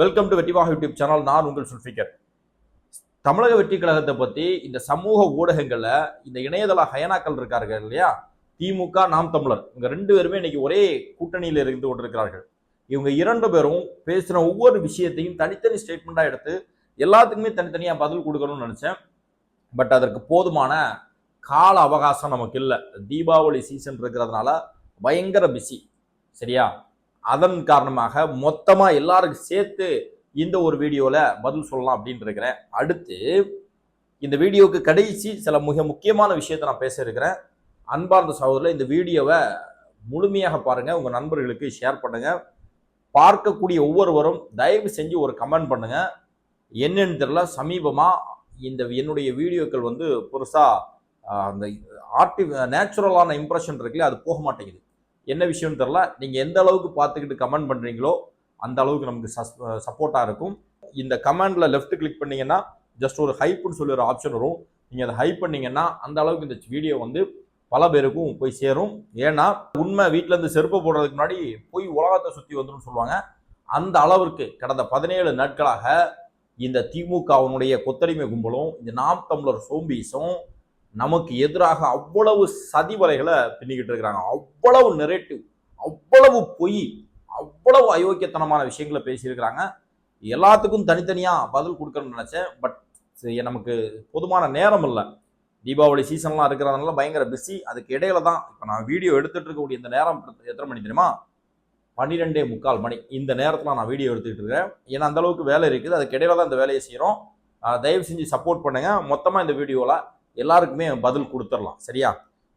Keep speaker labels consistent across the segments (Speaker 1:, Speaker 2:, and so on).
Speaker 1: Welcome to வெற்றிவாக YouTube channel நான் உங்கள் சுல்ஃபிகர் தமிழக வெற்றி கழகத்தை பற்றி இந்த சமூக ஊடகங்களில் இந்த இணையதள ஹயனாக்கள் இருக்கார்கள் இல்லையா? திமுக நாம் தமிழர். இவங்க ரெண்டு பேருமே இன்னைக்கு ஒரே கூட்டணியில் இருந்து கொண்டிருக்கிறார்கள். இவங்க இரண்டு பேரும் பேசின ஒவ்வொரு விஷயத்தையும் தனித்தனி ஸ்டேட்மெண்ட்டாக எடுத்து எல்லாத்துக்குமே தனித்தனியாக பதில் கொடுக்கணும்னு நினச்சேன். பட் அதற்கு போதுமான கால அவகாசம் நமக்கு இல்லை. தீபாவளி சீசன் இருக்கிறதுனால பயங்கர பிஸி சரியா? அதன் காரணமாக மொத்தமாக எல்லாருக்கும் சேர்த்து இந்த ஒரு வீடியோவில் பதில் சொல்லலாம் அப்படின்னு இருக்கிறேன். அடுத்து இந்த வீடியோவுக்கு கடைசி சில மிக முக்கியமான விஷயத்தை நான் பேச இருக்கிறேன். அன்பார்ந்த சகோதரில் இந்த வீடியோவை முழுமையாக பாருங்கள் உங்கள் நண்பர்களுக்கு ஷேர் பண்ணுங்கள் பார்க்கக்கூடிய ஒவ்வொருவரும் தயவு செஞ்சு ஒரு கமெண்ட் பண்ணுங்கள் என்னன்னு தெரியல சமீபமாக இந்த என்னுடைய வீடியோக்கள் வந்து புதுசாக அந்த ஆர்டி நேச்சுரலான இம்ப்ரெஷன் இருக்குல்ல அது போக மாட்டேங்குது. என்ன விஷயம்னு தெரில நீங்கள் எந்த அளவுக்கு பார்த்துக்கிட்டு கமெண்ட் பண்ணுறீங்களோ அந்த அளவுக்கு நமக்கு சப்போர்ட்டாக இருக்கும். இந்த கமெண்டில் லெஃப்ட் கிளிக் பண்ணீங்கன்னா ஜஸ்ட் ஒரு ஹைப்புன்னு சொல்லி ஒரு ஆப்ஷன் வரும். நீங்கள் அதை ஹைப் பண்ணீங்கன்னா அந்த அளவுக்கு இந்த வீடியோ வந்து பல பேருக்கும் போய் சேரும். ஏன்னா உண்மை வீட்டிலேருந்து இருந்து செருப்பு போடுறதுக்கு முன்னாடி போய் உலகத்தை சுற்றி வந்துடும் சொல்லுவாங்க. அந்த அளவிற்கு கடந்த பதினேழு நாட்களாக இந்த திமுகவினுடைய கொத்தடிமை கும்பலும் இந்த நாம் தமிழர் சோம்பீஸும் நமக்கு எதிராக அவ்வளவு சதி வலைகளை பின்னிக்கிட்டு இருக்கிறாங்க அவ்வளவு நெரேட்டிவ் அவ்வளவு பொய் அவ்வளவு அயோக்கியத்தனமான விஷயங்களை பேசியிருக்கிறாங்க. எல்லாத்துக்கும் தனித்தனியாக பதில் கொடுக்கணும்னு நினச்சேன். பட் நமக்கு போதுமான நேரம் இல்லை. தீபாவளி சீசன்லாம் இருக்கிறதுனால பயங்கர பிஸி அதுக்கு இடையில தான் இப்போ நான் வீடியோ எடுத்துகிட்டு இருக்கக்கூடிய இந்த நேரம் எத்தனை மணி தெரியுமா? பன்னிரெண்டே முக்கால் மணி. இந்த நேரத்தில் நான் வீடியோ எடுத்துக்கிட்டு இருக்கேன். ஏன்னா அந்தளவுக்கு வேலை இருக்குது. அதுக்கு இடையில தான் இந்த வேலையை செய்கிறோம் தயவு செஞ்சு சப்போர்ட் பண்ணுங்க. மொத்தமாக இந்த வீடியோவில் எல்லாருக்குமே பதில் கொடுத்துடலாம். சரியா?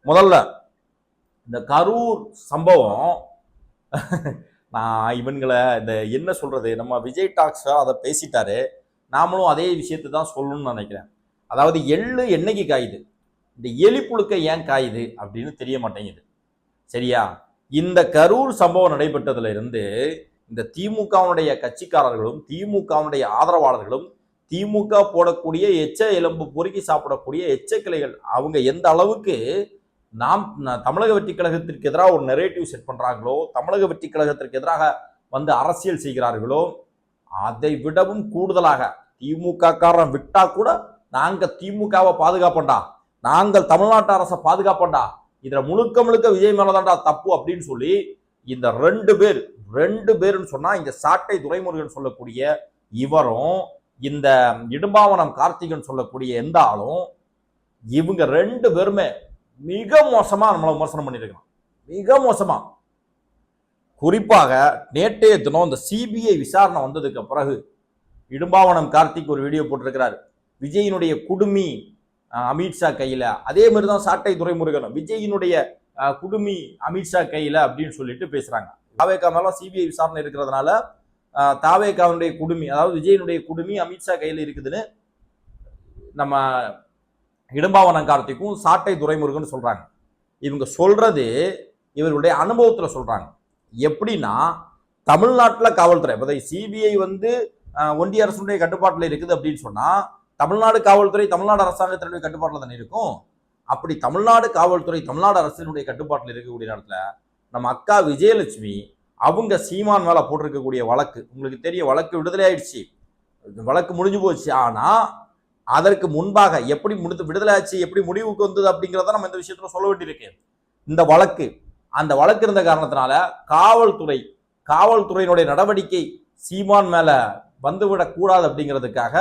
Speaker 1: முதல்ல இந்த கரூர் சம்பவம் நான் இவன்களை இந்த என்ன சொல்கிறது நம்ம விஜய் டாக்ஸ் அதை பேசிட்டாரு. நாமளும் அதே விஷயத்தை தான் சொல்லணும்னு நினைக்கிறேன். அதாவது எள்ளு என்னைக்கு காயுது? இந்த எலி புழுக்க ஏன் காயுது? அப்படின்னு தெரிய மாட்டேங்குது. சரியா? இந்த கரூர் சம்பவம் நடைபெற்றதுல இருந்து இந்த திமுகவுடைய கட்சிக்காரர்களும் திமுகவுடைய ஆதரவாளர்களும் திமுக போடக்கூடிய எச்ச எலும்பு பொறுக்கி சாப்பிடக்கூடிய எச்ச கிளைகள் அவங்க எந்த அளவுக்கு நாம் தமிழக வெற்றி கழகத்திற்கு எதிராக ஒரு நெரேட்டிவ் செட் பண்ணுறாங்களோ தமிழக வெற்றி கழகத்திற்கு எதிராக வந்து அரசியல் செய்கிறார்களோ அதை விடவும் கூடுதலாக திமுக காரன் விட்டா கூட நாங்கள் திமுகவை பாதுகாப்பண்டா நாங்கள் தமிழ்நாட்டு அரசை பாதுகாப்பண்டா இதில் முழுக்க முழுக்க விஜய் மேலதான்டா தப்பு அப்படின்னு சொல்லி இந்த ரெண்டு பேர் ரெண்டு பேருன்னு சொன்னால் இந்த சாட்டை துரைமுருகன் சொல்லக்கூடிய இவரும் இந்த இடும்பாவனம் கார்த்திகன் சொல்லக்கூடிய எந்த ஆளும் இவங்க ரெண்டு பேருமே மிக மோசமாக நம்மளை விமர்சனம் பண்ணியிருக்கலாம் மிக மோசமாக குறிப்பாக நேற்றைய தினம் இந்த சிபிஐ விசாரணை வந்ததுக்கு பிறகு இடும்பாவனம் கார்த்திக் ஒரு வீடியோ போட்டிருக்கிறார். விஜயினுடைய குடுமி அமித்ஷா கையில். அதே மாதிரி தான் சாட்டை துரைமுருகன் விஜயினுடைய குடுமி அமித்ஷா கையில் அப்படின்னு சொல்லிட்டு பேசுகிறாங்க தாவேக்கா சிபிஐ விசாரணை இருக்கிறதுனால தாவேகாவுடைய குடுமி அதாவது விஜயனுடைய குடுமி அமித்ஷா கையில் இருக்குதுன்னு நம்ம இடும்பாவனம் கார்த்திக்கும் சாட்டை துரைமுருகன் சொல்கிறாங்க இவங்க சொல்கிறது இவருடைய அனுபவத்தில் சொல்கிறாங்க எப்படின்னா தமிழ்நாட்டில் காவல்துறை இப்போ சிபிஐ வந்து ஒன்றிய அரசுடைய கட்டுப்பாட்டில் இருக்குது அப்படின்னு சொன்னால் தமிழ்நாடு காவல்துறை தமிழ்நாடு அரசாங்கத்தினுடைய கட்டுப்பாட்டில் தானே இருக்கும்? அப்படி தமிழ்நாடு காவல்துறை தமிழ்நாடு அரசினுடைய கட்டுப்பாட்டில் இருக்கக்கூடிய நேரத்தில் நம்ம அக்கா விஜயலட்சுமி அவங்க சீமான் மேலே போட்டிருக்கக்கூடிய வழக்கு. உங்களுக்கு தெரியும் வழக்கு விடுதலை ஆயிடுச்சு. வழக்கு முடிஞ்சு போச்சு. ஆனால் அதற்கு முன்பாக எப்படி முடித்து விடுதலை ஆச்சு எப்படி முடிவுக்கு வந்தது அப்படிங்கிறத நம்ம இந்த விஷயத்துல சொல்ல வேண்டியிருக்கு. இந்த வழக்கு அந்த வழக்கு இருந்த காரணத்தினால காவல்துறை காவல்துறையினுடைய நடவடிக்கை சீமான் மேல வந்துவிடக்கூடாது அப்படிங்கிறதுக்காக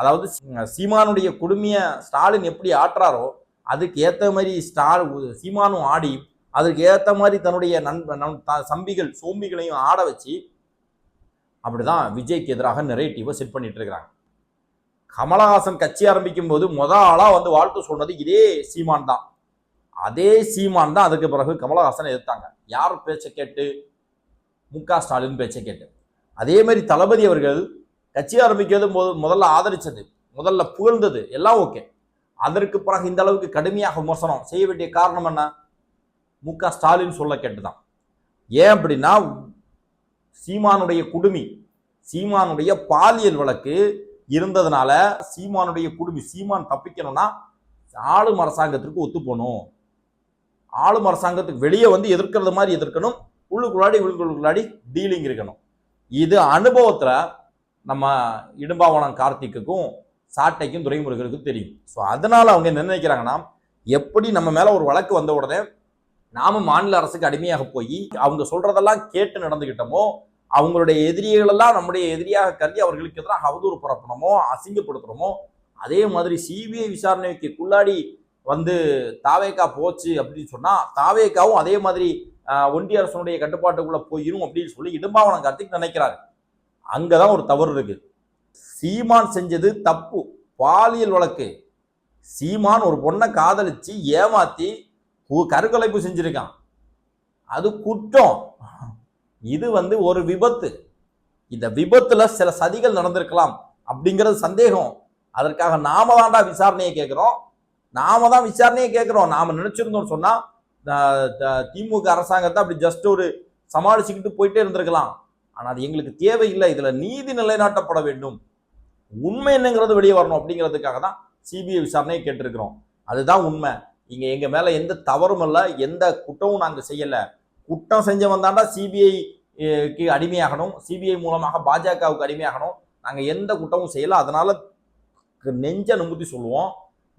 Speaker 1: அதாவது சீமானுடைய குடுமையை ஸ்டாலின் எப்படி ஆட்டுறாரோ அதுக்கு ஏற்ற மாதிரி ஸ்டால் சீமானும் ஆடி அதற்கு ஏற்ற மாதிரி தன்னுடைய நண்பன் சம்பிகள் சோம்பிகளையும் ஆட வச்சு அப்படிதான் விஜய்க்கு எதிராக நெரேட்டிவை செட் பண்ணிட்டு இருக்கிறாங்க. கமலஹாசன் கட்சி ஆரம்பிக்கும் போது முத ஆளாக வந்து வாழ்த்து சொன்னது இதே சீமான் தான். அதே சீமான் தான் அதுக்கு பிறகு கமலஹாசன் எதிர்த்தாங்க. யார் பேச்சை கேட்டு? மு க ஸ்டாலின் பேச்சை கேட்டு. அதே மாதிரி தளபதி அவர்கள் கட்சி ஆரம்பிக்கிறது முத- முதல்ல ஆதரிச்சது முதல்ல புகழ்ந்தது எல்லாம் ஓகே அதற்கு பிறகு இந்த அளவுக்கு கடுமையாக விமர்சனம் செய்ய வேண்டிய காரணம் என்ன? மு க ஸ்டாலின் சொல்ல கேட்டுதான். ஏன் அப்படின்னா சீமானுடைய குடுமி சீமானுடைய பாலியல் வழக்கு இருந்ததுனால சீமானுடைய குடுமி சீமான் தப்பிக்கணும்னா ஆளும் அரசாங்கத்திற்கு ஒத்து போகணும் ஆளும் அரசாங்கத்துக்கு வெளியே வந்து எதிர்க்கிறது மாதிரி எதிர்க்கணும். உள்ளுக்குள்ளாடி உள்ளுக்குள்ளாடி டீலிங் இருக்கணும். இது அனுபவத்தில் நம்ம இடும்பாவனம் கார்த்திக்குக்கும் சாட்டைக்கும் துரைமுருகனுக்கும் தெரியும். ஸோ அதனால் அவங்க என்ன நினைக்கிறாங்கன்னா எப்படி நம்ம மேலே ஒரு வழக்கு வந்த உடனே நாம மாநில அரசுக்கு அடிமையாக போய் அவங்க சொல்றதெல்லாம் கேட்டு நடந்துகிட்டோமோ அவங்களுடைய எதிரிகளெல்லாம் நம்முடைய எதிரியாக கருதி அவர்களுக்கு எதிராக அவதூறு பரப்பணுமோ அசிங்கப்படுத்துறோமோ அதே மாதிரி சிபிஐ விசாரணைக்கு குள்ளாடி வந்து தாவேக்கா போச்சு அப்படின்னு சொன்னால் தாவேக்காவும் அதே மாதிரி ஒன்றிய அரசனுடைய கட்டுப்பாட்டுக்குள்ளே போயிரும் அப்படின்னு சொல்லி இடும்பாவனம் கார்த்திக் நினைக்கிறாரு. அங்கதான் ஒரு தவறு இருக்குது சீமான் செஞ்சது தப்பு. பாலியல் வழக்கு. சீமான் ஒரு பொண்ணை காதலிச்சு ஏமாற்றி கருக்கலைப்பு செஞ்சிருக்கான். அது குற்றம். இது வந்து ஒரு விபத்து. இந்த விபத்துல சில சதிகள் நடந்திருக்கலாம் அப்படிங்கிறது சந்தேகம். அதற்காக நாம தான்டா விசாரணையை கேட்குறோம். நாம தான் விசாரணையை கேட்குறோம். நாம நினைச்சிருந்தோம் சொன்னா த- திமுக அரசாங்கத்தை அப்படி ஜஸ்ட் ஒரு சமாளிச்சுக்கிட்டு போயிட்டே இருந்திருக்கலாம். ஆனா அது எங்களுக்கு தேவையில்லை. இதுல நீதி நிலைநாட்டப்பட வேண்டும். உண்மை என்னங்கிறது வெளியே வரணும் அப்படிங்கிறதுக்காக தான் சிபிஐ விசாரணையை கேட்டிருக்கிறோம். அதுதான் உண்மை. இங்க எங்க மேல எந்த தவறும் இல்லை எந்த குற்றமும் நாங்க செய்யல. குற்றம் செஞ்சவன் தாண்டா சிபிஐக்கு அடிமையாகணும். சிபிஐ மூலமாக பாஜகவுக்கு அடிமையாகணும். நாங்க எந்த குற்றமும் செய்யல. அதனால நெஞ்ச நிமித்தி சொல்லுவோம்.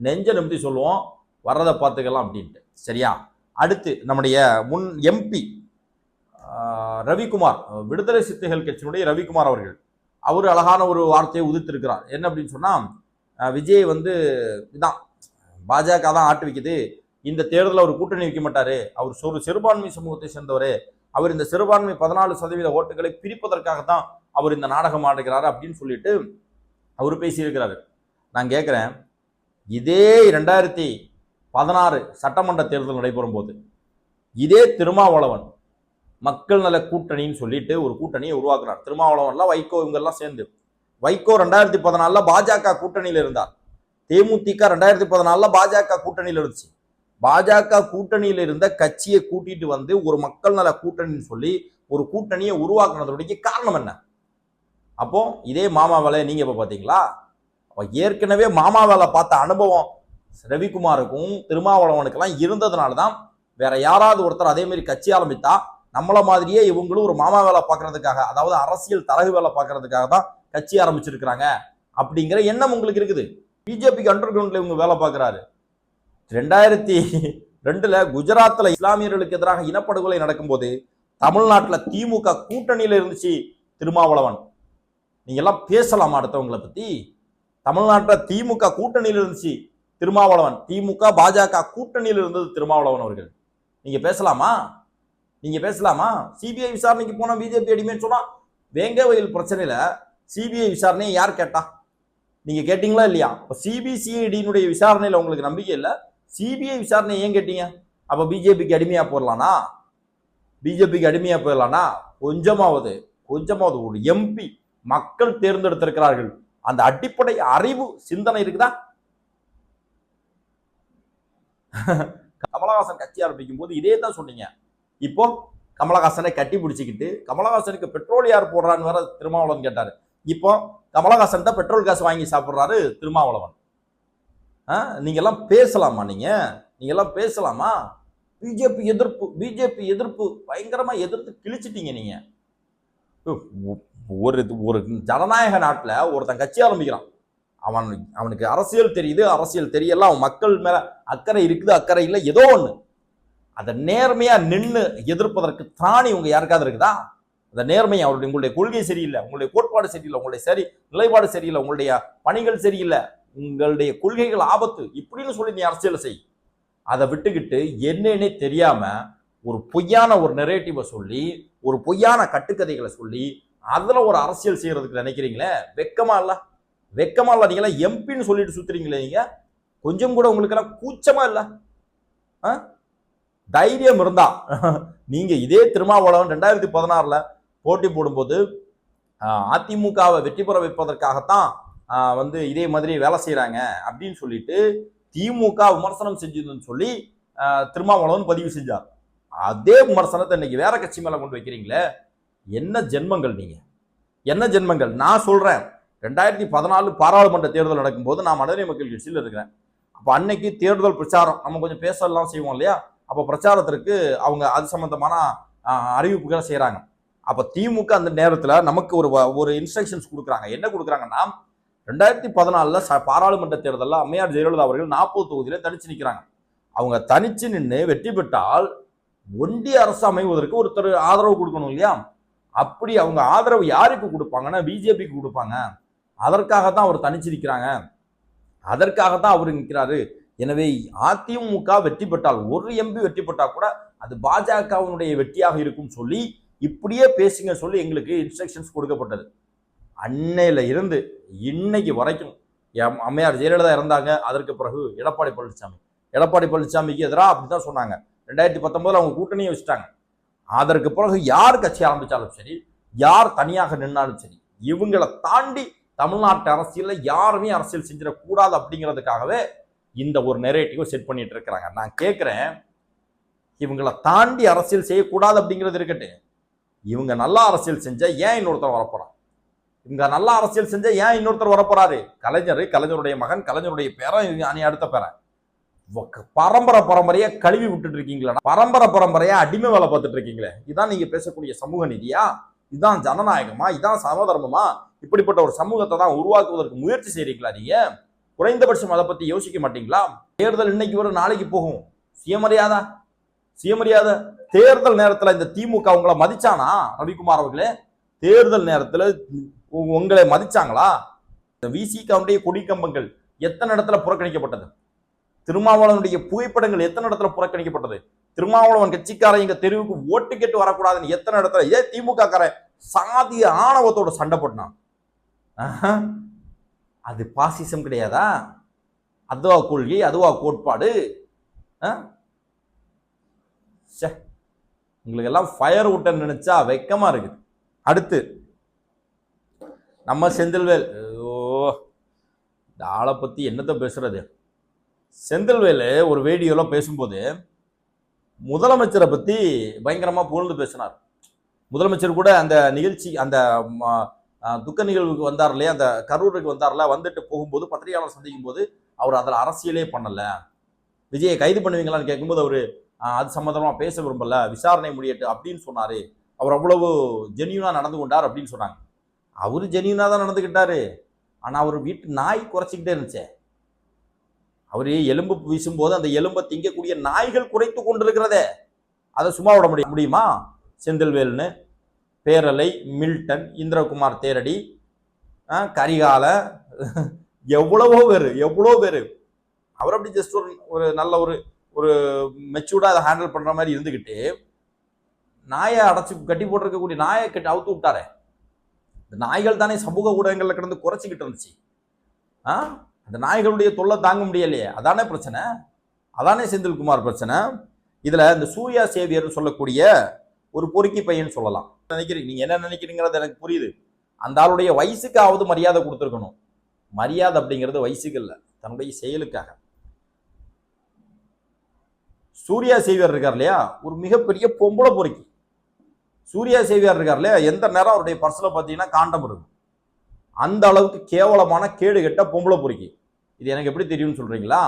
Speaker 1: நெஞ்ச நிமித்தி சொல்லுவோம். வர்றதை பார்த்துக்கலாம் அப்படின்ட்டு. சரியா? அடுத்து நம்முடைய முன் எம்பி ரவிக்குமார் விடுதலை சித்தைகள் கட்சியினுடைய ரவிக்குமார் அவர்கள். அவர் அழகான ஒரு வார்த்தையை உதித்திருக்கிறார் என்ன அப்படின்னு சொன்னால் விஜய் வந்து இதான் பாஜக தான் ஆட்டு வைக்குது. இந்த தேர்தலில் அவர் கூட்டணி வைக்க மாட்டாரு. அவர் ஒரு சிறுபான்மை சமூகத்தை சேர்ந்தவர். அவர் இந்த சிறுபான்மை பதினாலு சதவீத ஓட்டுகளை பிரிப்பதற்காக தான் அவர் இந்த நாடகம் ஆடுகிறார் அப்படின்னு சொல்லிட்டு அவர் பேசியிருக்கிறாரு. நான் கேட்குறேன் இதே ரெண்டாயிரத்தி பதினாறு சட்டமன்ற தேர்தல் நடைபெறும் போது இதே திருமாவளவன் மக்கள் நல கூட்டணின்னு சொல்லிட்டு ஒரு கூட்டணியை உருவாக்குறார் திருமாவளவன்லாம் வைகோ இவங்கெல்லாம் சேர்ந்து. வைகோ ரெண்டாயிரத்தி பதினாலில் பாஜக கூட்டணியில் இருந்தார். தேமுதிக ரெண்டாயிரத்தி பதினாலில் பாஜக கூட்டணியில் இருந்துச்சு. பாஜக கூட்டணியில் இருந்த கட்சியை கூட்டிட்டு வந்து ஒரு மக்கள் நல கூட்டணின்னு சொல்லி ஒரு கூட்டணியை உருவாக்குனதுடைய காரணம் என்ன? அப்போ இதே மாமா வேலையை நீங்க இப்போ பார்த்தீங்களா அப்போ ஏற்கனவே மாமா வேலை பார்த்த அனுபவம் ரவிக்குமாருக்கும் திருமாவளவனுக்கெல்லாம் இருந்ததுனால தான் வேற யாராவது ஒருத்தர் அதேமாரி கட்சி ஆரம்பித்தா நம்மள மாதிரியே இவங்களும் ஒரு மாமா வேலை பார்க்கறதுக்காக அதாவது அரசியல் தரகு வேலை பார்க்கறதுக்காக தான் கட்சி ஆரம்பிச்சிருக்கிறாங்க அப்படிங்கிற எண்ணம் உங்களுக்கு இருக்குது. பிஜேபிக்கு அண்டர் கிரவுண்டில் இவங்க வேலை பார்க்குறாரு. ரெண்டாயிரத்தி ரெண்டில் குஜராத்தில் இஸ்லாமியர்களுக்கு எதிராக இனப்படுகொலை நடக்கும்போது தமிழ்நாட்டில் திமுக கூட்டணியில் இருந்துச்சு திருமாவளவன். நீங்க எல்லாம் பேசலாமா அடுத்தவங்களை பத்தி? தமிழ்நாட்டில் திமுக கூட்டணியில் இருந்துச்சு திருமாவளவன். திமுக பாஜக கூட்டணியில் இருந்தது திருமாவளவன் அவர்கள். நீங்க பேசலாமா? நீங்க பேசலாமா? சிபிஐ விசாரணைக்கு போனா பிஜேபி அடிமைன்னு சொன்னா வேங்க வயல் பிரச்சனையில சிபிஐ விசாரணையை யார் கேட்டா? நீங்க கேட்டீங்களா இல்லையா? இப்போ சிபிசிஐடியினுடைய விசாரணையில உங்களுக்கு நம்பிக்கை இல்லை? சிபிஐ விசாரணை ஏன் கேட்டீங்க? அப்ப பிஜேபிக்கு அடிமையா போயிடலானா பிஜேபிக்கு அடிமையா போயிடலானா கொஞ்சமாவது கொஞ்சமாவது ஒரு எம்பி மக்கள் தேர்ந்தெடுத்திருக்கிறார்கள். அந்த அடிப்படை அறிவு சிந்தனை இருக்குதா? கமலஹாசன் கட்சி ஆரம்பிக்கும் போது இதே தான் சொன்னீங்க. இப்போ கமலஹாசனை கட்டி பிடிச்சிக்கிட்டு கமலஹாசனுக்கு பெட்ரோல் யார் போடுறான்னு வேற திருமாவளவன் கேட்டாரு. இப்போ கமலஹாசன் தான் பெட்ரோல் காசு வாங்கி சாப்பிட்றாரு திருமாவளவன். ஆ, நீங்கெல்லாம் பேசலாமா நீங்கள் நீங்கள்லாம் பேசலாமா? பிஜேபி எதிர்ப்பு பிஜேபி எதிர்ப்பு பயங்கரமாக எதிர்த்து கிழிச்சிட்டீங்க நீங்கள் ஒரு ஒரு ஜனநாயக நாட்டில் ஒருத்தன் கட்சி ஆரம்பிக்கிறான். அவன் அவனுக்கு அரசியல் தெரியுது அரசியல் தெரியல அவன் மக்கள் மேலே அக்கறை இருக்குது அக்கறை இல்லை ஏதோ ஒன்று அதை நேர்மையாக நின்று எதிர்ப்பதற்கு தாணி உங்கள் யாருக்காவது இருக்குதா? அந்த நேர்மை அவருடைய உங்களுடைய கொள்கை சரியில்லை உங்களுடைய கோட்பாடு சரியில்லை உங்களுடைய சரி நிலைப்பாடு சரியில்லை உங்களுடைய பணிகள் சரியில்லை உங்களுடைய கொள்கைகள் ஆபத்து இப்படின்னு சொல்லி நீ அரசியல் செய். அதை விட்டுக்கிட்டு என்னன்னே தெரியாம ஒரு பொய்யான ஒரு நெரேட்டிவை சொல்லி ஒரு பொய்யான கட்டுக்கதைகளை சொல்லி அதில் ஒரு அரசியல் செய்யறதுக்கு நினைக்கிறீங்களே? வெக்கமா இல்ல? வெக்கமா இல்ல நீங்களாம் எம்பின்னு சொல்லிட்டு சுத்துறீங்களே நீங்க? கொஞ்சம் கூட உங்களுக்கெல்லாம் கூச்சமாக கூச்சமா இல்ல? ஆ? தைரியம் இருந்தா நீங்க இதே திருமாவளவன் ரெண்டாயிரத்தி பதினாறுல போட்டி போடும்போது அதிமுகவை வெற்றி பெற வைப்பதற்காகத்தான் வந்து இதே மாதிரி வேலை செய்கிறாங்க அப்படின்னு சொல்லிட்டு திமுக விமர்சனம் செஞ்சதுன்னு சொல்லி திருமாவளவன் பதிவு செஞ்சார். அதே விமர்சனத்தை இன்னைக்கு வேற கட்சி மேலே கொண்டு வைக்கிறீங்களே என்ன ஜென்மங்கள் நீங்கள் என்ன ஜென்மங்கள்? நான் சொல்கிறேன் ரெண்டாயிரத்தி பதினாலு பாராளுமன்ற தேர்தல் நடக்கும்போது நான் மனநிலை மக்கள் கட்சியில் இருக்கிறேன். அப்போ அன்னைக்கு தேர்தல் பிரச்சாரம் நம்ம கொஞ்சம் பேசலாம் செய்வோம் இல்லையா? அப்போ பிரச்சாரத்திற்கு அவங்க அது சம்மந்தமான அறிவிப்புகளை செய்கிறாங்க அப்போ திமுக அந்த நேரத்தில் நமக்கு ஒரு ஒரு இன்ஸ்ட்ரக்ஷன்ஸ் கொடுக்குறாங்க. என்ன கொடுக்குறாங்கன்னா ரெண்டாயிரத்தி பதினாலில் ச பாராளுமன்ற தேர்தலில் அம்மையார் ஜெயலலிதா அவர்கள் நாற்பது தொகுதியில் தனிச்சு நிற்கிறாங்க அவங்க தனிச்சு நின்று வெற்றி பெற்றால் ஒன்றிய அரசு அமைவதற்கு ஒருத்தர் ஆதரவு கொடுக்கணும் இல்லையா? அப்படி அவங்க ஆதரவு யாருக்கு கொடுப்பாங்கன்னா பிஜேபிக்கு கொடுப்பாங்க. அதற்காகத்தான் அவர் தனிச்சு நிற்கிறாங்க அதற்காகத்தான் அவர் நிற்கிறாரு எனவே அதிமுக வெற்றி பெற்றால் ஒரு எம்பி வெற்றி பெற்றால் கூட அது பாஜகவினுடைய வெற்றியாக இருக்கும் சொல்லி இப்படியே பேசுங்க சொல்லி எங்களுக்கு இன்ஸ்ட்ரக்ஷன்ஸ் கொடுக்கப்பட்டது. அன்னையில இருந்து இன்னைக்கு வரைக்கும் அம்மையார் ஜெயலலிதா இறந்தாங்க அதற்கு பிறகு எடப்பாடி பழனிசாமி. எடப்பாடி பழனிசாமிக்கு எதிராக அப்படிதான் சொன்னாங்க. ரெண்டாயிரத்தி பத்தொன்பதுல அவங்க கூட்டணியை வச்சுட்டாங்க. அதற்கு பிறகு யார் கட்சி ஆரம்பித்தாலும் சரி யார் தனியாக நின்னாலும் சரி இவங்களை தாண்டி தமிழ்நாட்டு அரசியலில் யாருமே அரசியல் செஞ்சிடக்கூடாது அப்படிங்கிறதுக்காகவே இந்த ஒரு நெரேட்டிவை செட் பண்ணிட்டு இருக்கிறாங்க. நான் கேட்குறேன் இவங்களை தாண்டி அரசியல் செய்யக்கூடாது அப்படிங்கிறது இருக்கட்டும். இவங்க நல்லா அரசியல் செஞ்சால் ஏன் இன்னொருத்தர் வரப்போகிறான் இவங்க நல்லா அரசியல் செஞ்சால் ஏன் இன்னொருத்தர் வரப்போறாரு? கலைஞர் கலைஞருடைய மகன் கலைஞருடைய பேரன் இவங்க அணி அடுத்த பேரன். பரம்பரை பரம்பரையா கழுவி விட்டுட்டு இருக்கீங்களா பரம்பரை பரம்பரையா அடிமை வேலை பார்த்துட்டு இருக்கீங்களே. இதான் நீங்க பேசக்கூடிய சமூக நீதியா? இதான் ஜனநாயகமா? இதான் சமதர்மமா இப்படிப்பட்ட ஒரு சமூகத்தை தான் உருவாக்குவதற்கு முயற்சி செய்றீங்களா நீங்க? குறைந்தபட்சம் அதை பத்தி யோசிக்க மாட்டீங்களா? தேர்தல் இன்னைக்கு வரும் நாளைக்கு போகும். சுயமரியாதா சுயமரியாதை தேர்தல் நேரத்தில் இந்த திமுக உங்களை மதிச்சானா? ரவிக்குமார் அவர்களே தேர்தல் நேரத்தில் உ- உங்களை மதிச்சாங்களா? இந்த விசிகாவுடைய கொடி கம்பங்கள் எத்தனை இடத்துல புறக்கணிக்கப்பட்டது? திருமாவளவனுடைய புகைப்படங்கள் எத்தனை இடத்துல புறக்கணிக்கப்பட்டது? திருமாவளவன் கட்சிக்காரன் எங்க தெருவுக்கு ஓட்டு கேட்டு வரக்கூடாதுன்னு எத்தனை இடத்துல? ஏ திமுக காரன் சாதிய ஆணவத்தோட சண்டை போட்டான். அது பாசிசம் கிடையாதா? அதுவா கொள்கை அதுவா கோட்பாடு? சே ச்சே. உங்களுக்கு எல்லாம் ஃபயர் விட்டன்னு நினச்சா வெக்கமாக இருக்குது. அடுத்து நம்ம செந்தில்வேல். ஐயோ இந்த ஆளை பற்றி என்னத்தை பேசுறது? செந்தில்வேல் ஒரு வீடியோவில் பேசும்போது முதலமைச்சரை பற்றி பயங்கரமாக புகழ்ந்து பேசினார். முதலமைச்சர் கூட அந்த நிகழ்ச்சி அந்த ம, துக்க நிகழ்வுக்கு வந்தார் இல்லையா? அந்த கரூருக்கு வந்தார்ல வந்துட்டு போகும்போது பத்திரிகையாளர் சந்திக்கும் போது அவர் அதில் அரசியலே பண்ணலை. விஜயை கைது பண்ணுவீங்களான்னு கேட்கும்போது அவர் அது சம்மந்தமாக பேச விரும்பல விசாரணை முடியட்டு அப்படின்னு சொன்னார். அவர் அவ்வளவு ஜெனியூனா நடந்து கொண்டார் அப்படின்னு சொன்னாங்க. அவர் ஜெனியூனா தான் நடந்துக்கிட்டாரு ஆனால் அவர் வீட்டு நாய் குறைச்சிக்கிட்டே இருந்துச்சே. அவர் எலும்பு வீசும்போது அந்த எலும்பை திங்கக்கூடிய நாய்கள் குறைத்து கொண்டிருக்கிறதே. அதை சும்மா விட முடியும் முடியுமா? செந்தில்வேல்னு பேரலை மில்டன் இந்திரகுமார் தேரடி கரிகால எவ்வளவோ பேர் எவ்வளோ பேர். அவர் அப்படி ஜஸ்ட் ஒரு ஒரு நல்ல ஒரு ஒரு மெச்சூர்டாக அதை ஹேண்டில் பண்ணுற மாதிரி இருந்துக்கிட்டு நாயை அடைச்சி கட்டி போட்டிருக்கக்கூடிய நாயை கட்டி அவுத்து விட்டாரே. இந்த நாய்கள் தானே சமூக ஊடகங்களில் கிடந்து குறைச்சிக்கிட்டு இருந்துச்சு. ஆ? அந்த நாய்களுடைய தொல்லை தாங்க முடியலையே. அதானே பிரச்சனை? அதானே செந்தில்குமார் பிரச்சனை? இதில் இந்த சூர்யா சேவியர்னு சொல்லக்கூடிய ஒரு பொறுக்கி பையன் சொல்லலாம். நினைக்கிறீங்க நீங்கள் என்ன நினைக்கிறீங்கிறது எனக்கு புரியுது. அந்த ஆளுடைய வயசுக்காவது மரியாதை கொடுத்துருக்கணும். மரியாதை அப்படிங்கிறது வயசுக்கு இல்லை தன்னுடைய செயலுக்காக. சூர்யா சேவியர் இருக்கார் இல்லையா? ஒரு மிகப்பெரிய பொம்பளை பொறுக்கி. சூர்யா சேவியார் இருக்கார் இல்லையா? எந்த நேரம் அவருடைய பர்ஸில் பார்த்தீங்கன்னா காண்டம் இருக்கும். அந்த அளவுக்கு கேவலமான கேடு கெட்ட பொம்பளை பொறுக்கி. இது எனக்கு எப்படி தெரியும்னு சொல்கிறீங்களா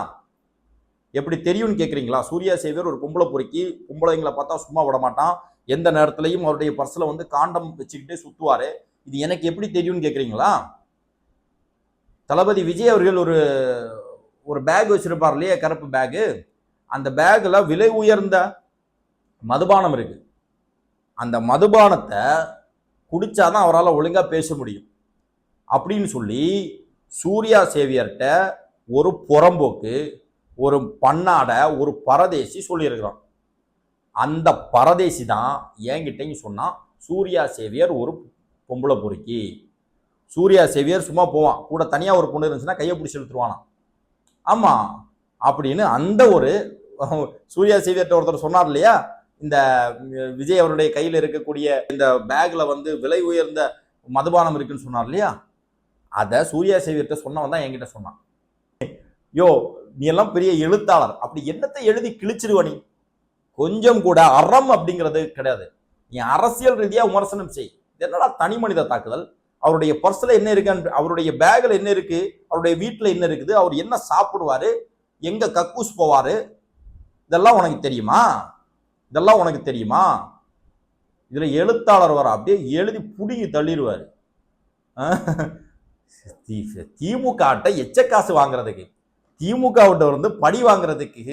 Speaker 1: எப்படி தெரியும்னு கேட்குறீங்களா சூர்யா சேவியர் ஒரு பொம்பளை பொறுக்கி பொம்பளைங்களை பார்த்தா சும்மா விட மாட்டான். எந்த நேரத்துலையும் அவருடைய பர்ஸில் வந்து காண்டம் வச்சுக்கிட்டே சுற்றுவார் இது எனக்கு எப்படி தெரியும்னு கேட்குறீங்களா தளபதி விஜய் அவர்கள் ஒரு ஒரு பேக் வச்சுருப்பார் இல்லையா? கருப்பு பேகு அந்த பேக்கில் விலை உயர்ந்த மதுபானம் இருக்கு. அந்த மதுபானத்தை குடித்தாதான் அவரால் ஒழுங்காக பேச முடியும். அப்படின்னு சொல்லி சூர்யா சேவியர்கிட்ட ஒரு புறம்போக்கு ஒரு பண்ணாட ஒரு பரதேசி சொல்லியிருக்கிறான். அந்த பரதேசி தான் என்கிட்டயும் சொன்னான் சூர்யா சேவியர் ஒரு பொம்பளை பொறுக்கி. சூர்யா சேவியர் சும்மா போவான். கூட தனியாக ஒரு பொண்ணு இருந்துச்சுன்னா கையை பிடிச்சி இழுத்துருவானாம். ஆமாம் அப்படின்னு அந்த ஒரு சூர்யா சேவியர்கிட்ட ஒருத்தர் சொன்னார் இல்லையா? இந்த விஜய் அவருடைய கையில் இருக்கக்கூடிய இந்த பேக்கில் வந்து விலை உயர்ந்த மதுபானம் இருக்குன்னு சொன்னார் இல்லையா? அதை சூர்யா சேவியர்கிட்ட சொன்னவன் தான் என்கிட்ட சொன்னான். யோ நீ எல்லாம் பெரிய எழுத்தாளர். அப்படி என்னத்தை எழுதி கிழிச்சிருவ நீ? கொஞ்சம் கூட அறம் அப்படிங்கிறது கிடையாது. நீ அரசியல் ரீதியாக விமர்சனம் செய். என்னடா தனி மனித தாக்குதல்? அவருடைய பர்ஸில் என்ன இருக்கு அவருடைய பேக்கில் என்ன இருக்குது அவருடைய வீட்டில் என்ன இருக்குது? அவர் என்ன சாப்பிடுவாரு? எங்கே கக்கூஸ் போவார்? இதெல்லாம் உனக்கு தெரியுமா? இதெல்லாம் உனக்கு தெரியுமா? இதில் எழுத்தாளர் வர அப்படியே எழுதி புடுங்கி தள்ளிடுவார். திமுக எச்ச காசு வாங்குறதுக்கு திமுக இருந்து படி வாங்குறதுக்கு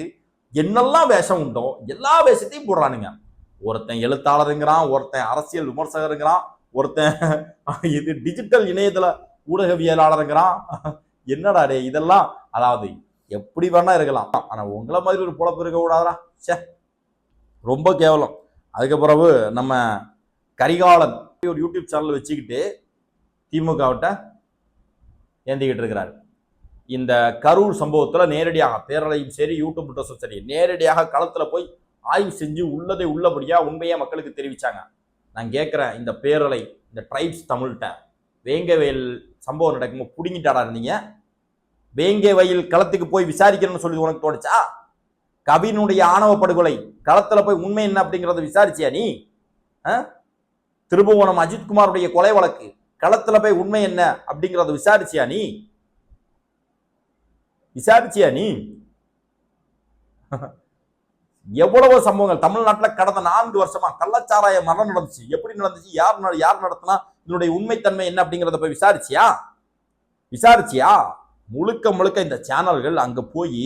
Speaker 1: என்னெல்லாம் வேஷம் உண்டோ எல்லா வேஷத்தையும் போடுறானுங்க. ஒருத்தன் எழுத்தாளருங்கிறான் ஒருத்தன் அரசியல் விமர்சகருங்கிறான் ஒருத்தன் இது டிஜிட்டல் இணையதள ஊடகவியலாளருங்கிறான். என்னடா டே இதெல்லாம் அதாவது எப்படி வேணா இருக்கலாம். ஆனால் உங்களை மாதிரி ஒரு பொழப்பு இருக்கக்கூடாதா சே ரொம்ப கேவலம். அதுக்கு பிறகு நம்ம கரிகாலன் ஒரு யூடியூப் சேனல் வச்சுக்கிட்டு திமுகவிட்ட ஏந்திக்கிட்டு இருக்கிறாரு. இந்த கரூர் சம்பவத்தில் நேரடியாக பேரலையும் சரி யூடியூப் ட்ரெஸ்ஸும் சரி நேரடியாக களத்தில் போய் ஆய்வு செஞ்சு உள்ளதை உள்ளபடியாக உண்மையாக மக்களுக்கு தெரிவித்தாங்க நான் கேட்குறேன் இந்த பேரலை இந்த ட்ரைப்ஸ் தமிழ்கிட்ட வேங்கவேல் சம்பவம் நடக்கும்போது பிடுங்கிட்டாடா இருந்தீங்க வேங்கை வயல் களத்துக்கு போய் விசாரிக்கணும்னு சொல்லி உனக்கு தோணுச்சா? கவினுடைய ஆணவ படுகொலை களத்தில் போய் உண்மை என்ன அப்படிங்கிறத விசாரிச்சியா நீ? ஆ? திருபுவனம் அஜித்குமாருடைய கொலை வழக்கு களத்தில் போய் உண்மை என்ன அப்படிங்கிறத விசாரிச்சியா நீ? விசாரிச்சியா நீ? எவ்வளவு சம்பவங்கள். தமிழ்நாட்டில் கடந்த நான்கு வருஷமா கள்ளச்சாராய மரணம் நடந்துச்சு. எப்படி நடந்துச்சு? யார் யார் நடத்தினா இதனுடைய உண்மைத்தன்மை என்ன அப்படிங்கிறத போய் விசாரிச்சியா? விசாரிச்சியா? முழுக்க முழுக்க இந்த சேனல்கள் அங்கே போய்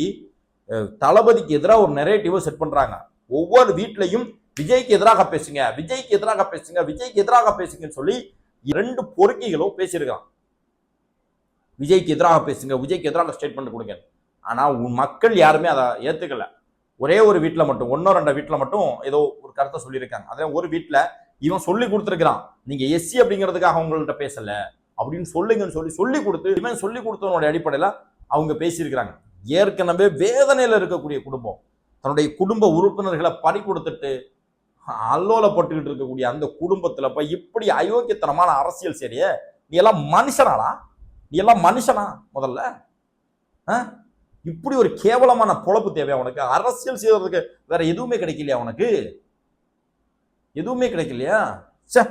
Speaker 1: தளபதிக்கு எதிராக ஒரு நெரேட்டிவை செட் பண்ணுறாங்க ஒவ்வொரு வீட்லையும் விஜய்க்கு எதிராக பேசுங்க விஜய்க்கு எதிராக பேசுங்க விஜய்க்கு எதிராக பேசுங்கன்னு சொல்லி இரண்டு பொறுக்கிகளும் பேசியிருக்கான் விஜய்க்கு எதிராக பேசுங்க விஜய்க்கு எதிராக ஸ்டேட்மெண்ட் கொடுங்க. ஆனால் உன் மக்கள் யாருமே அதை ஏற்றுக்கல ஒரே ஒரு வீட்டில் மட்டும் ஒன்றோ ரெண்டு வீட்டில் மட்டும் ஏதோ ஒரு கருத்தை சொல்லியிருக்காங்க. அதே ஒரு வீட்டில் இவன் சொல்லி கொடுத்துருக்கிறான். நீங்கள் எஸ்சி அப்படிங்கிறதுக்காக உங்கள்கிட்ட பேசலை. அப்படின்னு சொல்லுங்கன்னு சொல்லி சொல்லி கொடுத்து இவன் சொல்லி கொடுத்தவனுடைய அடிப்படையில் அவங்க பேசியிருக்கிறாங்க. ஏற்கனவே வேதனையில் இருக்கக்கூடிய குடும்பம் தன்னுடைய குடும்ப உறுப்பினர்களை பறி கொடுத்துட்டு அல்லோலப்பட்டுக்கிட்டு இருக்கக்கூடிய அந்த குடும்பத்தில் போய் இப்படி அயோக்கியத்தனமான அரசியல் சரியே நீ எல்லாம் மனுஷனாடா? நீ எல்லாம் மனுஷனா முதல்ல? ஆ? இப்படி ஒரு கேவலமான பொழப்பு தேவையா உனக்கு? அரசியல் செய்வதற்கு வேற எதுவுமே கிடைக்கலையா உனக்கு? எதுவுமே கிடைக்கலையா? சே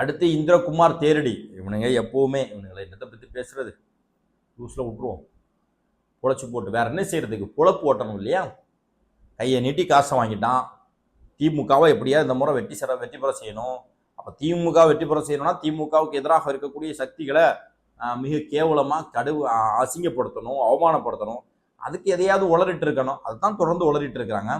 Speaker 1: அடுத்து இந்திரகுமார் தேரடி. இவனுங்க எப்போவுமே இவனுங்களை என்னத்தை பற்றி பேசுறது? லூஸில் விட்டுருவோம். பொழைச்சி போட்டு வேற என்ன செய்யறதுக்கு? பொழப்பு ஓட்டணும் இல்லையா? கையை நீட்டி காசை வாங்கிட்டான். திமுகவை எப்படியா இந்த முறை வெற்றி சிற வெற்றி பெற செய்யணும். அப்போ திமுக வெற்றி பெற செய்யணும்னா திமுகவுக்கு எதிராக இருக்கக்கூடிய சக்திகளை மிக கேவலமாக கடு அசிங்கப்படுத்தணும் அவமானப்படுத்தணும். அதுக்கு எதையாவது உளறிட்டு இருக்கணும். அதுதான் தொடர்ந்து உளறிட்டு இருக்கிறாங்க.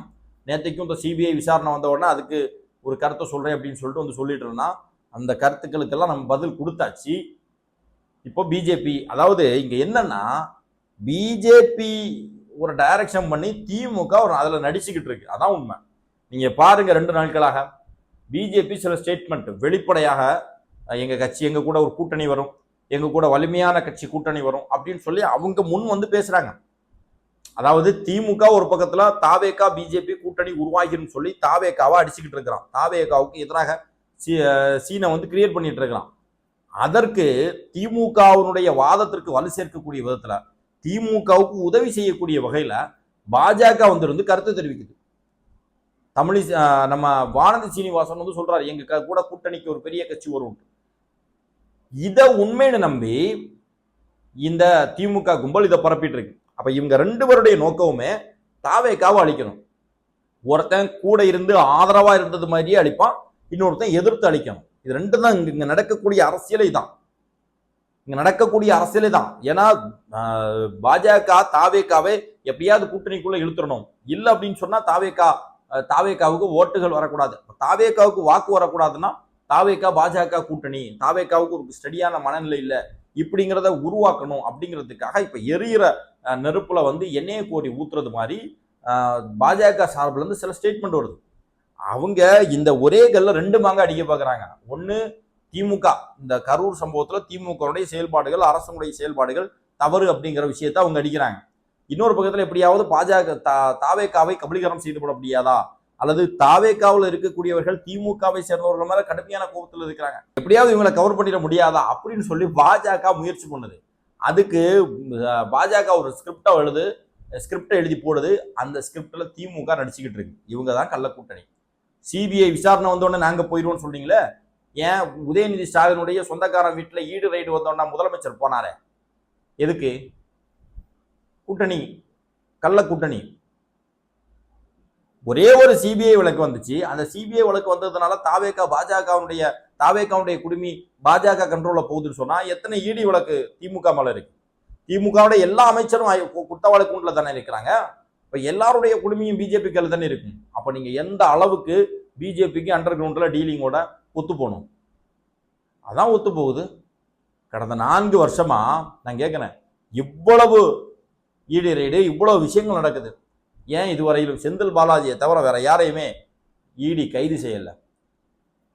Speaker 1: நேற்றுக்கும் இந்த சிபிஐ விசாரணை வந்த உடனே அதுக்கு ஒரு கருத்தை சொல்கிறேன் அப்படின்னு சொல்லிட்டு வந்து சொல்லிட்டு இருந்தான். அந்த கருத்துக்களுக்கெல்லாம் நம்ம பதில் கொடுத்தாச்சு. இப்போ பிஜேபி அதாவது இங்கே என்னன்னா பிஜேபி ஒரு டைரக்ஷன் பண்ணி திமுக ஒரு அதில் நடிச்சுக்கிட்டு இருக்கு. அதான் உண்மை. நீங்கள் பாருங்கள் ரெண்டு நாட்களாக. பிஜேபி சில ஸ்டேட்மெண்ட் வெளிப்படையாக எங்கள் கட்சி எங்கள் கூட ஒரு கூட்டணி வரும் எங்கள் கூட வலிமையான கட்சி கூட்டணி வரும் அப்படின்னு சொல்லி அவங்க முன் வந்து பேசுகிறாங்க அதாவது திமுக ஒரு பக்கத்தில் தாவேக்கா பிஜேபி கூட்டணி உருவாகிடும் சொல்லி தாவேகாவை அடிச்சுக்கிட்டு இருக்கிறான். தாவேக்காவுக்கு எதிராக சீ- சீனை வந்து கிரியேட் பண்ணிட்டு இருக்கிறான் அதற்கு திமுகவினுடைய வாதத்திற்கு வலு சேர்க்கக்கூடிய விதத்தில் திமுகவுக்கு உதவி செய்யக்கூடிய வகையில் பாஜக வந்திருந்து கருத்து தெரிவிக்குது. தமிழி நம்ம வானதி சீனிவாசன் வந்து சொல்றாரு எங்க க- கூட கூட்டணிக்கு ஒரு பெரிய கட்சி வரும். இதை உண்மைன்னு நம்பி இந்த திமுக கும்பல் இதை பரப்பிட்டு இருக்கு அப்ப இவங்க ரெண்டு பேருடைய நோக்கமுமே தாவேக்காவை அழிக்கணும். ஒருத்தன் கூட இருந்து ஆதரவா இருந்தது மாதிரியே அழிப்பான் இன்னொருத்தன் எதிர்த்து அளிக்கணும் இது ரெண்டு தான் இங்க நடக்கக்கூடிய அரசியலை தான். இங்க நடக்கக்கூடிய அரசியலே தான். ஏன்னா பாஜக தாவேக்காவே எப்படியாவது கூட்டணிக்குள்ள இழுத்துடணும் இல்லை அப்படின்னு சொன்னா தாவேக்கா தாவேக்காவுக்கு ஓட்டுகள் வரக்கூடாது. தாவேக்காவுக்கு வாக்கு வரக்கூடாதுன்னா தாவேக்கா பாஜக கூட்டணி. தாவேக்காவுக்கு ஒரு ஸ்டடியான மனநிலை இல்லை. இப்படிங்கிறத உருவாக்கணும் அப்படிங்கிறதுக்காக இப்ப எரியிற நெருப்பில் நெருப்புல வந்து எண்ணெயை கோடி ஊத்துறது மாதிரி பாஜக சார்பில் இருந்து சில ஸ்டேட்மெண்ட் வருது. அவங்க இந்த ஒரே கல்ல ரெண்டு மாங்க அடிக்க பார்க்குறாங்க ஒண்ணு திமுக. இந்த கரூர் சம்பவத்துல திமுகவுடைய செயல்பாடுகள் அரசனுடைய செயல்பாடுகள் தவறு அப்படிங்கிற விஷயத்த அவங்க அடிக்கிறாங்க. இன்னொரு பக்கத்துல எப்படியாவது பாஜக தா தாவேக்காவை கபலீகரம் செய்து விட முடியாதா? அல்லது தாவேக்காவில் இருக்கக்கூடியவர்கள் திமுகவை சேர்ந்தவர்கள் மேல கடுமையான கோபத்தில் இருக்கிறாங்க. எப்படியாவது இவங்களை கவர் பண்ணிட முடியாதா அப்படின்னு சொல்லி பாஜக முயற்சி பண்ணுது. அதுக்கு பாஜக ஒரு ஸ்கிரிப்டை எழுது ஸ்கிரிப்டை எழுதி போடுது. அந்த ஸ்கிரிப்டில் திமுக நடிச்சுக்கிட்டு இருக்கு. இவங்க தான் கள்ள கூட்டணி. சிபிஐ விசாரணை வந்தோடனே நாங்கள் போயிடுவோம்னு சொல்றீங்களே? ஏன் உதயநிதி ஸ்டாலினுடைய சொந்தக்காரன் வீட்டில் ஈடு ரைடு வந்தோடனே முதலமைச்சர் போனாரே? எதுக்கு? கூட்டணி கள்ள கூட்டணி. ஒரே ஒரு சிபிஐ வழக்கு வந்துச்சு. அந்த சிபிஐ வழக்கு வந்ததுனால தாவேகா பாஜகவுடைய தாவேகாவுடைய குடுமி பாஜக கண்ட்ரோலில் போகுதுன்னு சொன்னால் எத்தனை இடி வழக்கு திமுக மேலே இருக்கு? திமுகவுடைய எல்லா அமைச்சரும் ஐ- குற்ற தானே இருக்கிறாங்க? இப்போ எல்லாருடைய குடுமையும் பிஜேபி கையில தானே இருக்கும். அப்போ நீங்கள் எந்த அளவுக்கு பிஜேபிக்கு அண்டர் கிரவுண்டில் டீலிங்கோட ஒத்து போகணும்? அதான் ஒத்து போகுது. கடந்த நான்கு வருஷமாக நான் கேட்குறேன் இவ்வளவு ஈடு இவ்வளவு விஷயங்கள் நடக்குது. ஏன் இதுவரையிலும் செந்தில் பாலாஜியை தவிர வேற யாரையுமே இடி கைது செய்யலை?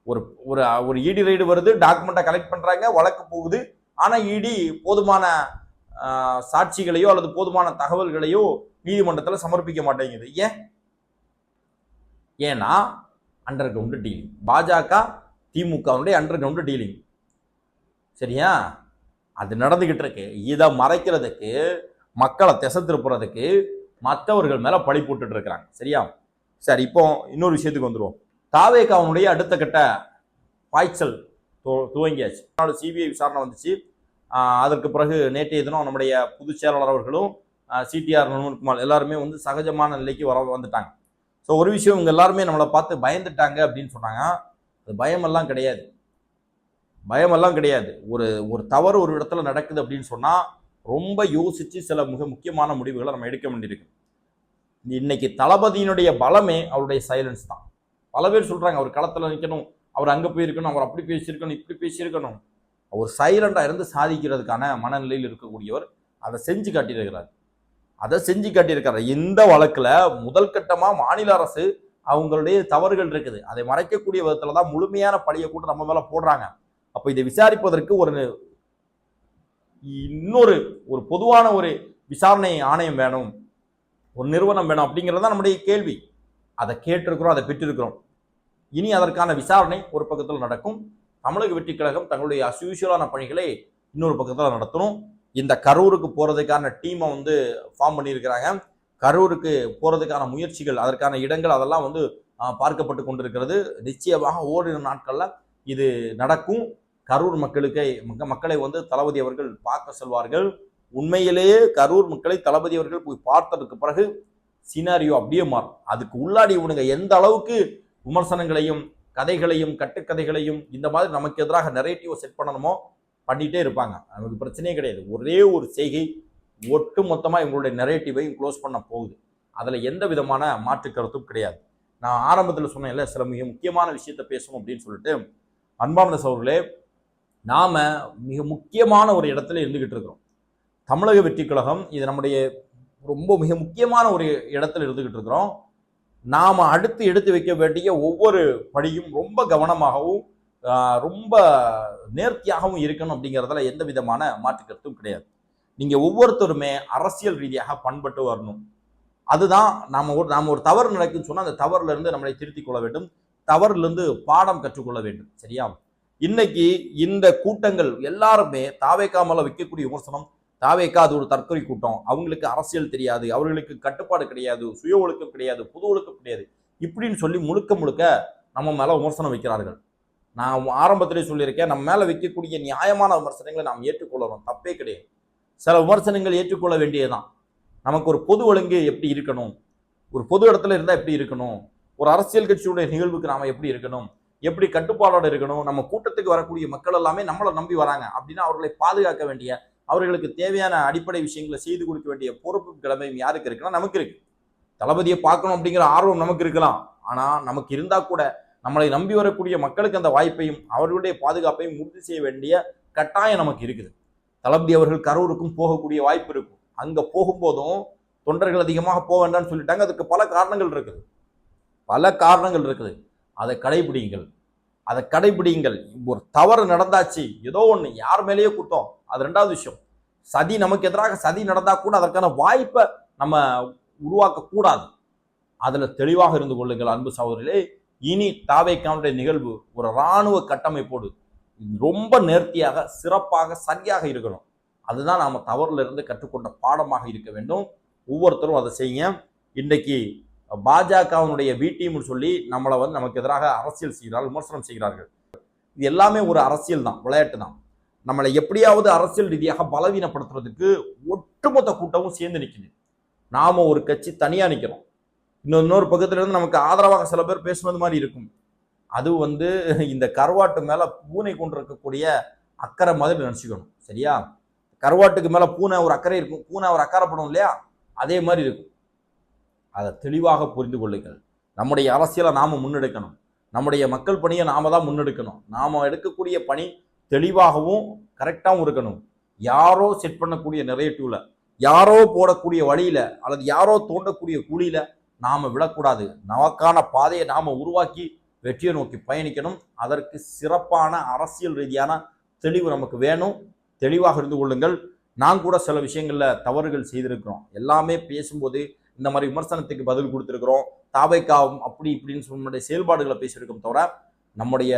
Speaker 1: ஒரு ஒரு ஒரு இடி ரைடு வருது டாக்குமெண்ட்டை கலெக்ட் பண்ணுறாங்க வழக்கு போகுது. ஆனால் இடி போதுமான சாட்சிகளையோ அல்லது போதுமான தகவல்களையோ நீதிமன்றத்தில் சமர்ப்பிக்க மாட்டேங்குது. ஏன்? ஏன்னா அண்டர் கிரவுண்டு டீலிங் பாஜக திமுகவுடைய அண்டர் கிரவுண்டு டீலிங் சரியா? அது நடந்துக்கிட்டு இருக்கு. இதை மறைக்கிறதுக்கு மக்களை திசை திருப்புறதுக்கு மற்றவர்கள் மேலே பழி போட்டுட்டு இருக்கிறாங்க. சரியா? சரி இப்போ இன்னொரு விஷயத்துக்கு வந்துருவோம். தாவேகாவுடைய அடுத்த கட்ட பாய்ச்சல் துவங்கியாச்சு. சிபிஐ விசாரணை வந்துச்சு. அதற்கு பிறகு நேற்றைய தினம் நம்முடைய பொதுச் செயலாளர் அவர்களும் சிடிஆர் நுண்குமார் எல்லாருமே வந்து சகஜமான நிலைக்கு வர வந்துட்டாங்க. ஸோ ஒரு விஷயம் இவங்க எல்லாருமே நம்மளை பார்த்து பயந்துட்டாங்க அப்படின்னு சொன்னாங்க. அது பயமெல்லாம் கிடையாது. பயமெல்லாம் கிடையாது. ஒரு ஒரு தவறு ஒரு இடத்துல நடக்குது அப்படின்னு சொன்னால் ரொம்ப யோசித்து சில மிக முக்கியமான முடிவுகளை நம்ம எடுக்க வேண்டியிருக்கு. இன்னைக்கு தளபதியினுடைய பலமே அவருடைய சைலன்ஸ் தான். பல பேர் சொல்கிறாங்க அவர் களத்தில் நிற்கணும் அவர் அங்கே போயிருக்கணும் அவர் அப்படி பேசியிருக்கணும் இப்படி பேசியிருக்கணும். அவர் சைலண்டாக இருந்து சாதிக்கிறதுக்கான மனநிலையில் இருக்கக்கூடியவர் அதை செஞ்சு காட்டியிருக்கிறார். அதை செஞ்சு காட்டியிருக்கிறார். இந்த வழக்கில் முதல் கட்டமாக மாநில அரசு அவங்களுடைய தவறுகள் இருக்குது. அதை மறைக்கக்கூடிய விதத்தில் தான் முழுமையான பழியை கூட நம்ம மேலே போடுறாங்க. அப்போ இதை விசாரிப்பதற்கு ஒரு இன்னொரு ஒரு பொதுவான ஒரு விசாரணை ஆணையம் வேணும். ஒரு நிறுவனம் வேணும் அப்படிங்கிறது தான் நம்முடைய கேள்வி. அதை கேட்டிருக்கிறோம் அதை பெற்றிருக்கிறோம். இனி அதற்கான விசாரணை ஒரு பக்கத்தில் நடக்கும். தமிழக வெற்றி கழகம் தங்களுடைய அஸ்யூஷுவலான பணிகளை இன்னொரு பக்கத்தில் நடத்தணும். இந்த கரூருக்கு போகிறதுக்கான டீமை வந்து ஃபார்ம் பண்ணியிருக்கிறாங்க. கரூருக்கு போகிறதுக்கான முயற்சிகள் அதற்கான இடங்கள் அதெல்லாம் வந்து பார்க்கப்பட்டு கொண்டிருக்கிறது. நிச்சயமாக ஓரிரு நாட்களில் இது நடக்கும். கரூர் மக்களுக்கு மிக மக்களை வந்து தளபதி அவர்கள் பார்க்க செல்வார்கள். உண்மையிலேயே கரூர் மக்களை தளபதி அவர்கள் போய் பார்த்ததுக்கு பிறகு சினாரியோ அப்படியே மாறும். அதுக்கு உள்ளாடி இவனுங்க எந்த அளவுக்கு விமர்சனங்களையும் கதைகளையும் கட்டுக்கதைகளையும் இந்த மாதிரி நமக்கு எதிராக நெரேட்டிவ் செட் பண்ணணுமோ பண்ணிகிட்டே இருப்பாங்க. நமக்கு பிரச்சனையே கிடையாது. ஒரே ஒரு செய்கை ஒட்டு மொத்தமாக இவங்களுடைய நெரேட்டிவையும் க்ளோஸ் பண்ண போகுது. அதில் எந்த விதமான மாற்று கருத்தும் கிடையாது. நான் ஆரம்பத்தில் சொன்னேன்ல சில மிக முக்கியமான விஷயத்த பேசணும் அப்படின்னு சொல்லிட்டு. அன்பானந்த சோர்களே நாம மிக முக்கியமான ஒரு இடத்துல இருந்துக்கிட்டு இருக்கிறோம். தமிழக வெற்றி கழகம் இது நம்முடைய ரொம்ப மிக முக்கியமான ஒரு இடத்துல இருந்துக்கிட்டு இருக்கிறோம். நாம் அடுத்து எடுத்து வைக்க வேண்டிய ஒவ்வொரு படியும் ரொம்ப கவனமாகவும் ரொம்ப நேர்த்தியாகவும் இருக்கணும் அப்படிங்கிறதுல எந்த விதமான மாற்று கருத்தும் கிடையாது. நீங்கள் ஒவ்வொருத்தருமே அரசியல் ரீதியாக பண்பட்டு வரணும். அதுதான் நாம் ஒரு நாம் ஒரு தவறு நடக்குன்னு சொன்னால் அந்த தவறுலேருந்து நம்மளை திருத்திக் கொள்ள வேண்டும். தவறுலேருந்து பாடம் கற்றுக்கொள்ள வேண்டும். சரியா? இன்னைக்கு இந்த கூட்டங்கள் எல்லாருமே தாவேக்காமல வைக்கக்கூடிய விமர்சனம் தாவேக்கா அது ஒரு தற்கொலை கூட்டம். அவங்களுக்கு அரசியல் தெரியாது. அவர்களுக்கு கட்டுப்பாடு கிடையாது. சுய ஒழுக்கம் கிடையாது. பொது ஒழுக்கம் கிடையாது. இப்படின்னு சொல்லி முழுக்க முழுக்க நம்ம மேலே விமர்சனம் வைக்கிறார்கள். நான் ஆரம்பத்திலே சொல்லியிருக்கேன் நம்ம மேலே வைக்கக்கூடிய நியாயமான விமர்சனங்களை நாம் ஏற்றுக்கொள்ளணும். தப்பே கிடையாது. சில விமர்சனங்கள் ஏற்றுக்கொள்ள வேண்டியதுதான். நமக்கு ஒரு பொது ஒழுங்கு எப்படி இருக்கணும்? ஒரு பொது இடத்துல இருந்தால் எப்படி இருக்கணும்? ஒரு அரசியல் கட்சியுடைய நிகழ்வுக்கு நாம் எப்படி இருக்கணும்? எப்படி கட்டுப்பாடோடு இருக்கணும்? நம்ம கூட்டத்துக்கு வரக்கூடிய மக்கள் எல்லாமே நம்மளை நம்பி வராங்க. அப்படின்னா அவர்களை பாதுகாக்க வேண்டிய அவர்களுக்கு தேவையான அடிப்படை விஷயங்களை செய்து கொடுக்க வேண்டிய பொறுப்பு கிழமையும் யாருக்கு இருக்குன்னா நமக்கு இருக்கு. தளபதியை பார்க்கணும் அப்படிங்கிற ஆர்வம் நமக்கு இருக்கலாம். ஆனால் நமக்கு இருந்தால் கூட நம்மளை நம்பி வரக்கூடிய மக்களுக்கு அந்த வாய்ப்பையும் அவர்களுடைய பாதுகாப்பையும் உறுதி செய்ய வேண்டிய கட்டாயம் நமக்கு இருக்குது. தளபதி அவர்கள் கரூருக்கும் போகக்கூடிய வாய்ப்பு இருக்கும். அங்கே போகும்போதும் தொண்டர்கள் அதிகமாக போக வேண்டாம்னு சொல்லிட்டாங்க. அதுக்கு பல காரணங்கள் இருக்குது. பல காரணங்கள் இருக்குது. அதை கடைபிடிங்கள் அதை கடைபிடிங்கள் ஒரு தவறு நடந்தாச்சு ஏதோ ஒன்று யார் மேலேயோ குத்தம். அது ரெண்டாவது விஷயம். சதி நமக்கு எதிராக சதி நடந்தால் கூட அதற்கான வாய்ப்பை நம்ம உருவாக்கக்கூடாது. அதில் தெளிவாக இருந்து கொள்ளுங்கள் அன்பு சகோதரிகளே. இனி தாவேக்கானுடைய நிகழ்வு ஒரு இராணுவ கட்டமைப்போடு ரொம்ப நேர்த்தியாக சிறப்பாக சரியாக இருக்கணும். அதுதான் நாம் தவறிலிருந்து கற்றுக்கொண்ட பாடமாக இருக்க வேண்டும். ஒவ்வொருத்தரும் அதை செய்யுங்க. இன்றைக்கு பாஜகவினுடைய பி டீம்னு சொல்லி நம்மளை வந்து நமக்கு எதிராக அரசியல் செய்கிறார்கள் விமர்சனம் செய்கிறார்கள். இது எல்லாமே ஒரு அரசியல் தான் விளையாட்டு தான். நம்மளை எப்படியாவது அரசியல் ரீதியாக பலவீனப்படுத்துறதுக்கு ஒட்டுமொத்த கூட்டமும் சேர்ந்து நிற்குது நாம ஒரு கட்சி தனியாக நிற்கிறோம் இன்னொரு இன்னொரு பக்கத்துல இருந்து நமக்கு ஆதரவாக சில பேர் பேசுனது மாதிரி இருக்கும். அது வந்து இந்த கருவாட்டு மேல பூனை கொண்டு இருக்கக்கூடிய அக்கறை மாதிரி நினச்சிக்கணும் சரியா? கருவாட்டுக்கு மேல பூனை ஒரு அக்கறை இருக்கும் பூனை ஒரு அக்கறைப்படும் இல்லையா? அதே மாதிரி இருக்கும். அதை தெளிவாக புரிந்து கொள்ளுங்கள். நம்முடைய அரசியலை நாம முன்னெடுக்கணும். நம்முடைய மக்கள் பணியை நாம் தான் முன்னெடுக்கணும். நாம் எடுக்கக்கூடிய பணி தெளிவாகவும் கரெக்டாகவும் இருக்கணும். யாரோ செட் பண்ணக்கூடிய நிறையட்டூல யாரோ போடக்கூடிய வழியில் அல்லது யாரோ தோண்டக்கூடிய கூலியில் நாம் விடக்கூடாது. நமக்கான பாதையை நாம் உருவாக்கி வெற்றியை நோக்கி பயணிக்கணும். அதற்கு சிறப்பான அரசியல் ரீதியான தெளிவு நமக்கு வேணும். தெளிவாக இருந்து கொள்ளுங்கள். நான் கூட சில விஷயங்களில் தவறுகள் செய்திருக்கிறோம். எல்லாமே பேசும்போது இந்த மாதிரி விமர்சனத்துக்கு பதில் கொடுத்துருக்குறோம். தாவைக்காவும் அப்படி இப்படின்னு சொல்ல செயல்பாடுகளை பேசியிருக்கோம் தவிர நம்முடைய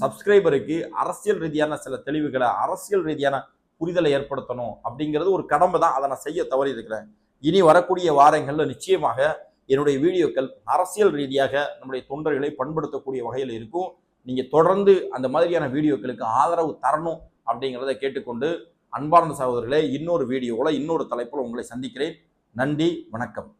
Speaker 1: சப்ஸ்கிரைபருக்கு அரசியல் ரீதியான சில தெளிவுகளை அரசியல் ரீதியான புரிதலை ஏற்படுத்தணும் அப்படிங்கிறது ஒரு கடமை தான். அதை நான் செய்ய தவறி இருக்கிறேன். இனி வரக்கூடிய வாரங்களில் நிச்சயமாக என்னுடைய வீடியோக்கள் அரசியல் ரீதியாக நம்முடைய தொண்டர்களை பண்படுத்தக்கூடிய வகையில் இருக்கும். நீங்கள் தொடர்ந்து அந்த மாதிரியான வீடியோக்களுக்கு ஆதரவு தரணும் அப்படிங்கிறத கேட்டுக்கொண்டு அன்பார்ந்த சகோதரர்களே இன்னொரு வீடியோவில் இன்னொரு தலைப்பில் உங்களை சந்திக்கிறேன். நன்றி வணக்கம்.